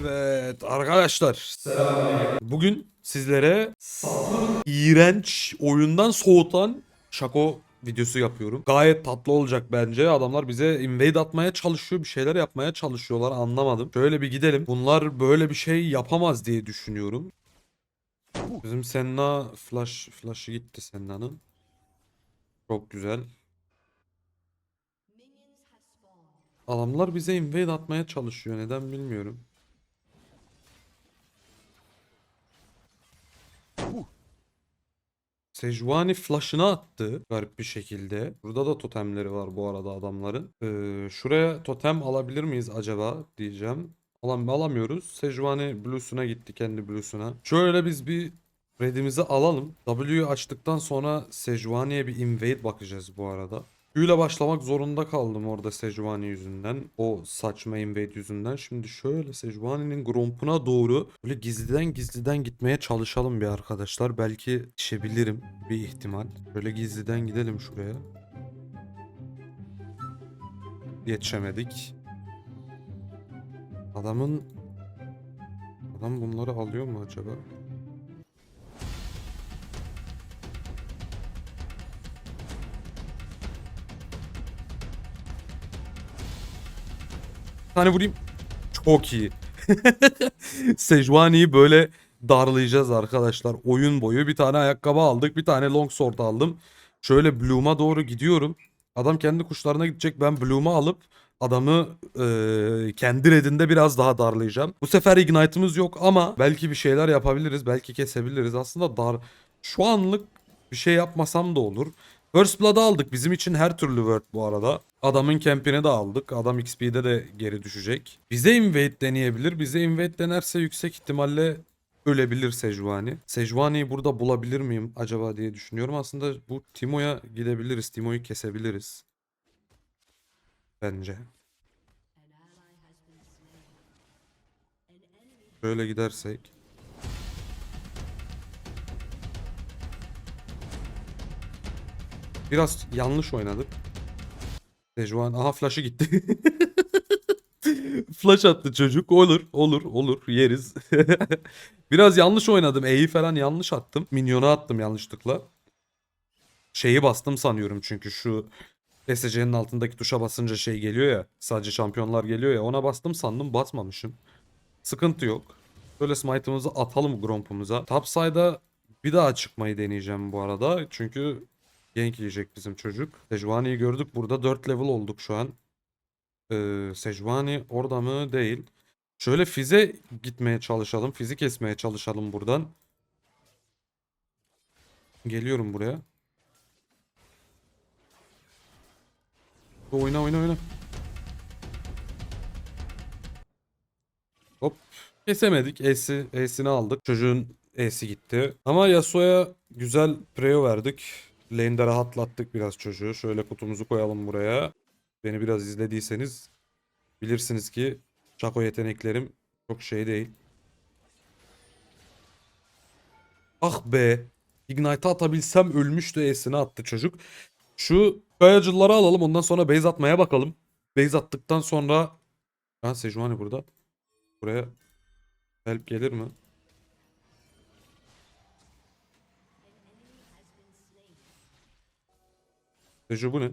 Evet arkadaşlar. Bugün sizlere iğrenç oyundan soğutan şako videosu yapıyorum. Gayet tatlı olacak bence. Adamlar bize invade atmaya çalışıyor. Bir şeyler yapmaya çalışıyorlar. Anlamadım. Şöyle bir gidelim. Bunlar böyle bir şey yapamaz diye düşünüyorum. Bizim Senna flash flash'ı gitti Senna'nın. Çok güzel. Adamlar bize invade atmaya çalışıyor. Neden bilmiyorum. Sejuani flash'ını attı garip bir şekilde. Burada da totemleri var bu arada adamların. Ee, şuraya totem alabilir miyiz acaba diyeceğim. Alam alamıyoruz. Sejuani Blue'suna gitti kendi Blue'suna. Şöyle biz bir redimizi alalım. W'yu açtıktan sonra Sejuani'ye bir invade bakacağız bu arada. Q başlamak zorunda kaldım orada Sejuani yüzünden. O saçma invade yüzünden. Şimdi şöyle Sejuani'nin Gromp'una doğru böyle gizliden gizliden gitmeye çalışalım bir arkadaşlar. Belki yetişebilirim bir ihtimal. Böyle gizliden gidelim şuraya. Yetişemedik. Adamın... Adam bunları alıyor mu acaba? Tane vurayım. Çok iyi. Sejuani'yi böyle darlayacağız arkadaşlar. Oyun boyu bir tane ayakkabı aldık. Bir tane longsword aldım. Şöyle Bloom'a doğru gidiyorum. Adam kendi kuşlarına gidecek. Ben Bloom'u alıp adamı eee, kendi redinde biraz daha darlayacağım. Bu sefer Ignite'ımız yok ama belki bir şeyler yapabiliriz. Belki kesebiliriz. Aslında dar... Şu anlık bir şey yapmasam da olur. First Blood'ı aldık. Bizim için her türlü word bu arada. Adamın campini de aldık. Adam XP'de de geri düşecek. Bize invade deneyebilir. Bize invade denerse yüksek ihtimalle ölebilir Sejuani. Sejuani'yi burada bulabilir miyim acaba diye düşünüyorum. Aslında bu Timo'ya gidebiliriz. Timo'yu kesebiliriz. Bence. Böyle gidersek. Biraz yanlış oynadık. Sejuan aha flash'ı gitti. Flash attı çocuk. Olur, olur, olur. Yeriz. Biraz yanlış oynadım. E'yi falan yanlış attım. Minyona attım yanlışlıkla. Şeyi bastım sanıyorum çünkü şu SC'nin altındaki tuşa basınca şey geliyor ya. Sadece şampiyonlar geliyor ya. Ona bastım sandım basmamışım. Sıkıntı yok. Böyle smite'ımızı atalım Gromp'umuza. Topside'a bir daha çıkmayı deneyeceğim bu arada. Çünkü gank yiyecek bizim çocuk. Sejuani'yi gördük. Burada 4 level olduk şu an. Ee, Sejuani orada mı? Değil. Şöyle Fize gitmeye çalışalım. Fizi kesmeye çalışalım buradan. Geliyorum buraya. Oyna oyna oyna. Hop. Kesemedik. E'si, E'sini aldık. Çocuğun E'si gitti. Ama Yasuo'ya güzel preo verdik. Lane'de rahatlattık biraz çocuğu. Şöyle kutumuzu koyalım buraya. Beni biraz izlediyseniz bilirsiniz ki Chaco yeteneklerim çok şey değil. Ah be. Ignite atabilsem ölmüştü E'sini attı çocuk. Şu kayacıları alalım ondan sonra base atmaya bakalım. Base attıktan sonra... Ha Sejuani burada. Buraya help gelir mi? Seju bu ne?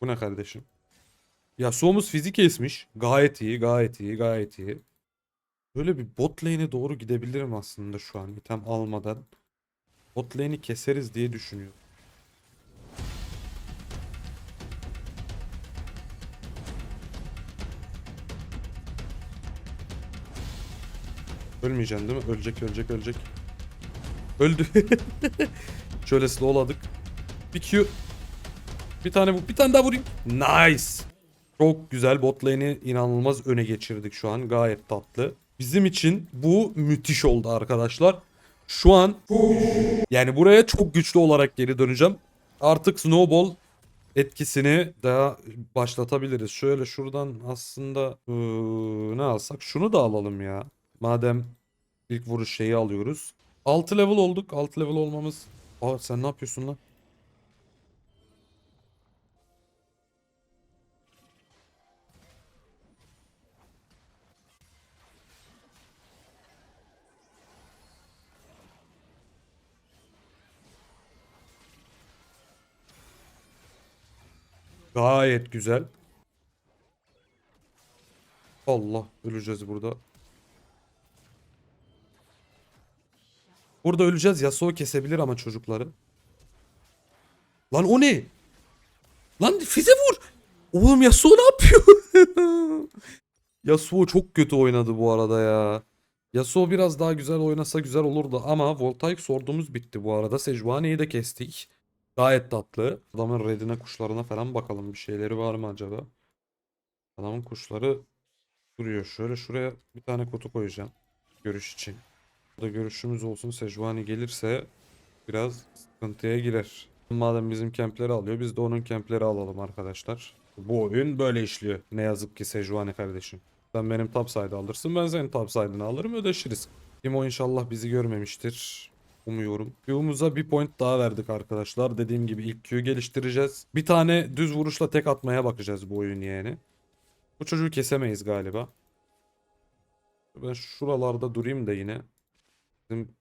Bu ne kardeşim? Ya Soğumuz fizik kesmiş. Gayet iyi, gayet iyi, gayet iyi. Böyle bir bot lane'e doğru gidebilirim aslında şu an item almadan. Bot lane'i keseriz diye düşünüyorum. Ölmeyeceksin değil mi? Ölecek, ölecek, ölecek. Öldü. Şöyle slowladık. Bir Q. Bir tane bu. Bir tane daha vurayım. Nice. Çok güzel bot lane'i inanılmaz öne geçirdik şu an. Gayet tatlı. Bizim için bu müthiş oldu arkadaşlar. Şu an yani buraya çok güçlü olarak geri döneceğim. Artık Snowball etkisini daha başlatabiliriz. Şöyle şuradan aslında ıı, ne alsak? Şunu da alalım ya. Madem ilk vuruş şeyi alıyoruz. 6 level olduk. 6 level olmamız... Aa sen ne yapıyorsun lan? Gayet güzel. Allah öleceğiz burada. Burada öleceğiz. Yasuo kesebilir ama çocukları. Lan o ne? Lan Fize vur. Oğlum Yasuo ne yapıyor? Yasuo çok kötü oynadı bu arada ya. Yasuo biraz daha güzel oynasa güzel olurdu ama Voltaic sorduğumuz bitti bu arada. Sejuani'yi de kestik. Gayet tatlı. Adamın redine kuşlarına falan bakalım. Bir şeyleri var mı acaba? Adamın kuşları duruyor. Şöyle şuraya bir tane kutu koyacağım. Görüş için. Burada görüşümüz olsun. Sejuani gelirse biraz sıkıntıya girer. Madem bizim kempleri alıyor biz de onun kempleri alalım arkadaşlar. Bu oyun böyle işliyor. Ne yazık ki Sejuani kardeşim. Sen benim topside'ı alırsın ben senin topside'ını alırım ödeşiriz. Timo inşallah bizi görmemiştir. Umuyorum. Q'muza bir point daha verdik arkadaşlar. Dediğim gibi ilk Q geliştireceğiz. Bir tane düz vuruşla tek atmaya bakacağız bu oyun yani. Bu çocuğu kesemeyiz galiba. Ben şuralarda durayım da yine. Bizim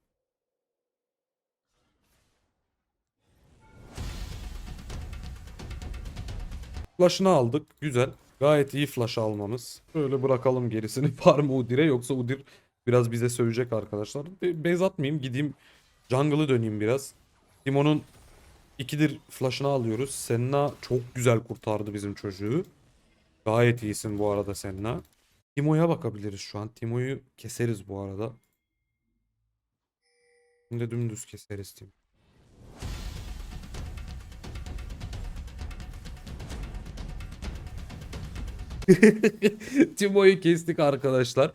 Flash'ını aldık. Güzel. Gayet iyi flash almamız. Şöyle bırakalım gerisini. Var mı Udir'e yoksa Udir biraz bize sövecek arkadaşlar. Be base atmayayım. Gideyim jungle'ı döneyim biraz. Timon'un ikidir flash'ını alıyoruz. Senna çok güzel kurtardı bizim çocuğu. Gayet iyisin bu arada Senna. Timo'ya bakabiliriz şu an. Timo'yu keseriz bu arada. Şimdi dümdüz keseriz Timo. Timo'yu kestik arkadaşlar.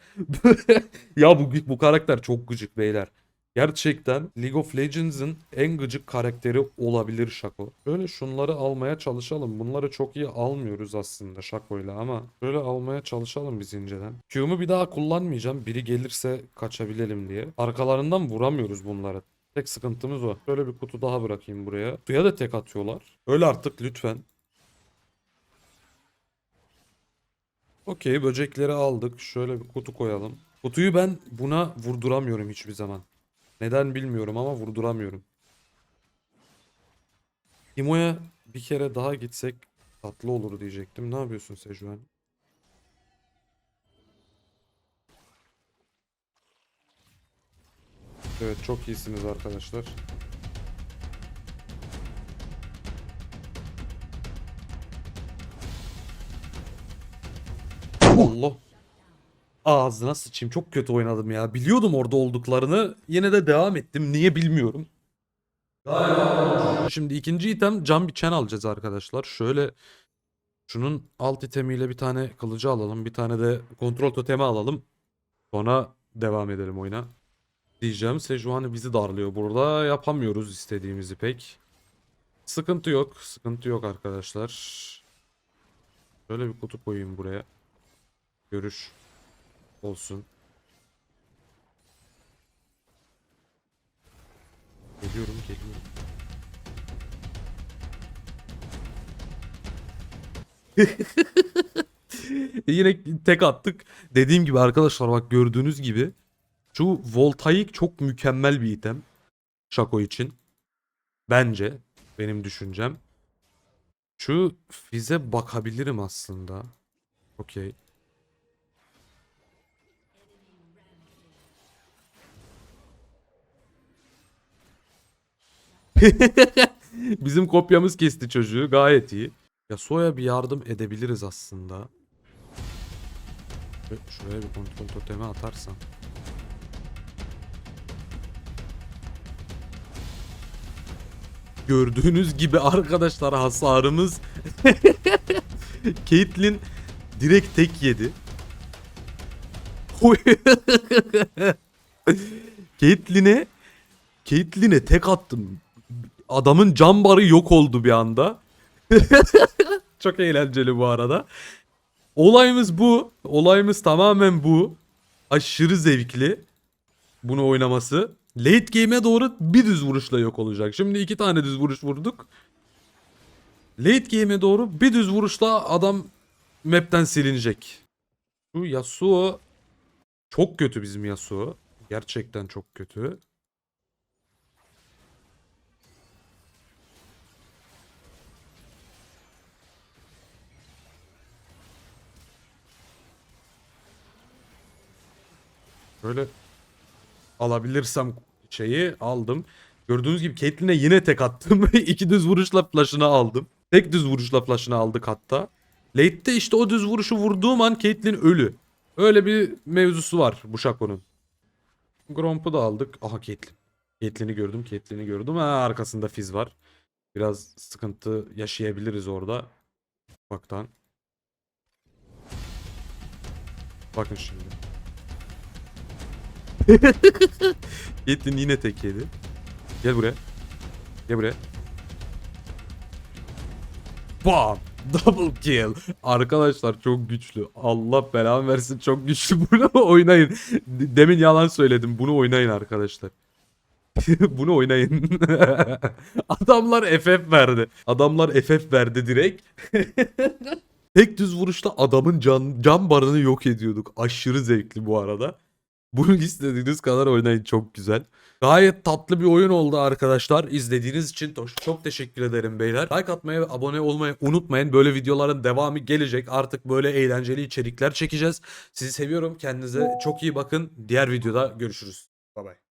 ya bu bu karakter çok gıcık beyler. Gerçekten League of Legends'ın en gıcık karakteri olabilir Shaco. Şöyle şunları almaya çalışalım. Bunları çok iyi almıyoruz aslında Shaco'yla ama şöyle almaya çalışalım biz inceden. Q'mu bir daha kullanmayacağım. Biri gelirse kaçabilelim diye. Arkalarından vuramıyoruz bunları. Tek sıkıntımız o. Şöyle bir kutu daha bırakayım buraya. Suya da tek atıyorlar. Öyle artık lütfen. Okey böcekleri aldık. Şöyle bir kutu koyalım. Kutuyu ben buna vurduramıyorum hiçbir zaman. Neden bilmiyorum ama vurduramıyorum. Timo'ya bir kere daha gitsek tatlı olur diyecektim. Ne yapıyorsun Sejuani? Evet çok iyisiniz arkadaşlar. Allah. Ağzına sıçayım. Çok kötü oynadım ya. Biliyordum orada olduklarını. Yine de devam ettim. Niye bilmiyorum. Şimdi ikinci item cam biçen alacağız arkadaşlar. Şöyle şunun alt itemiyle bir tane kılıcı alalım. Bir tane de kontrol totemi alalım. Sonra devam edelim oyuna. Diyeceğim Sejuani bizi darlıyor burada. Yapamıyoruz istediğimizi pek. Sıkıntı yok. Sıkıntı yok arkadaşlar. Şöyle bir kutu koyayım buraya. Görüş olsun. Geliyorum, geliyorum. Yine tek attık. Dediğim gibi arkadaşlar bak gördüğünüz gibi şu Voltaic çok mükemmel bir item. Şako için. Bence. Benim düşüncem. Şu Fize bakabilirim aslında. Okey. Bizim kopyamız kesti çocuğu. Gayet iyi. Ya Soya bir yardım edebiliriz aslında. Şuraya bir kontrol totemi atarsam. Gördüğünüz gibi arkadaşlar hasarımız Caitlyn direkt tek yedi. Caitlyn'e Caitlyn'e tek attım. Adamın cam barı yok oldu bir anda. Çok eğlenceli bu arada. Olayımız bu. Olayımız tamamen bu. Aşırı zevkli. Bunu oynaması. Late game'e doğru bir düz vuruşla yok olacak. Şimdi iki tane düz vuruş vurduk. Late game'e doğru bir düz vuruşla adam map'ten silinecek. Şu Yasuo çok kötü bizim Yasuo. Gerçekten çok kötü. Böyle alabilirsem şeyi aldım. Gördüğünüz gibi Caitlyn'e yine tek attım. İki düz vuruşla flash'ını aldım. Tek düz vuruşla flash'ını aldık hatta. Late'de işte o düz vuruşu vurduğum an Caitlyn ölü. Öyle bir mevzusu var bu Shaco'nun. Gromp'u da aldık. Aha Caitlyn. Caitlyn'i gördüm. Caitlyn'i gördüm. Ha arkasında Fizz var. Biraz sıkıntı yaşayabiliriz orada. Baktan. Bakın şimdi. Caitlyn yine tek yedi. Gel buraya. Gel buraya. Bam! Double kill. Arkadaşlar çok güçlü. Allah belamı versin çok güçlü. Bunu oynayın. Demin yalan söyledim. Bunu oynayın arkadaşlar. Bunu oynayın. Adamlar FF verdi. Adamlar FF verdi direkt. Tek düz vuruşta adamın can, can barını yok ediyorduk. Aşırı zevkli bu arada. Bunu istediğiniz kadar oynayın çok güzel. Gayet tatlı bir oyun oldu arkadaşlar. İzlediğiniz için çok teşekkür ederim beyler. Like atmayı ve abone olmayı unutmayın. Böyle videoların devamı gelecek. Artık böyle eğlenceli içerikler çekeceğiz. Sizi seviyorum. Kendinize çok iyi bakın. Diğer videoda görüşürüz.